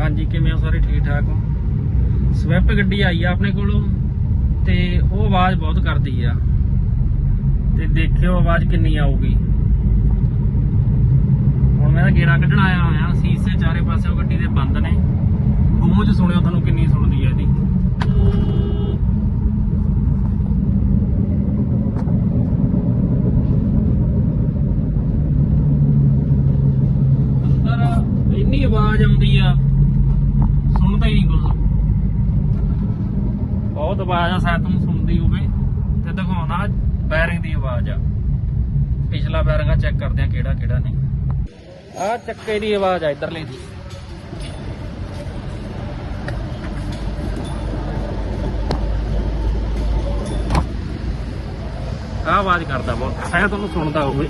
ਹਾਂਜੀ, ਕਿਵੇਂ ਹੋ ਸਾਰੇ? ਠੀਕ ਠਾਕ ਹੋ? ਸਵਿਫਟ ਗੱਡੀ ਆਈ ਆ ਆਪਣੇ ਕੋਲੋਂ ਤੇ ਉਹ ਆਵਾਜ਼ ਬਹੁਤ ਕਰਦੀ ਆ। ਤੇ ਦੇਖਿਓ ਆਵਾਜ਼ ਕਿੰਨੀ ਆਊਗੀ। ਹੁਣ ਮੈਂ ਤਾਂ ਗੇੜਾ ਕੱਢਣ ਆਇਆ ਹੋਇਆ ਸੀਸੇ ਚਾਰੇ ਪਾਸੇ ਉਹ ਗੱਡੀ ਦੇ ਬੰਦ ਨੇ ਗੂੰਜ ਸੁਣਿਓ ਤੁਹਾਨੂੰ ਕਿੰਨੀ ਸੁਣਦੀ ਆ ਇਹਦੀ ਅੰਦਰ ਇੰਨੀ ਆਵਾਜ਼ ਆਉਂਦੀ ਆ ਸੁਣਦਾ ਹੀ ਨਹੀਂ ਕੁਝ ਬਹੁਤ ਆਵਾਜ਼ ਆ, ਸ਼ਾਇਦ ਤੁਹਾਨੂੰ ਸੁਣਦੀ ਹੋਵੇ। ਤੇ ਦਿਖਾਉਣਾ ਬੈਰਿੰਗ ਦੀ ਆਵਾਜ਼ ਆ। ਪਿਛਲਾ ਬੈਰਿੰਗ ਆ ਚੈੱਕ ਕਰਦੇ ਆ ਕਿਹੜਾ ਕਿਹੜਾ ਨਹੀਂ। ਆ ਚੱਕੇ ਦੀ ਆਵਾਜ਼ ਆ, ਇਧਰਲੇ ਦੀ ਆ ਆਵਾਜ਼ ਕਰਦਾ ਬਹੁਤ, ਸ਼ਾਇਦ ਤੁਹਾਨੂੰ ਸੁਣਦਾ ਹੋਵੇ।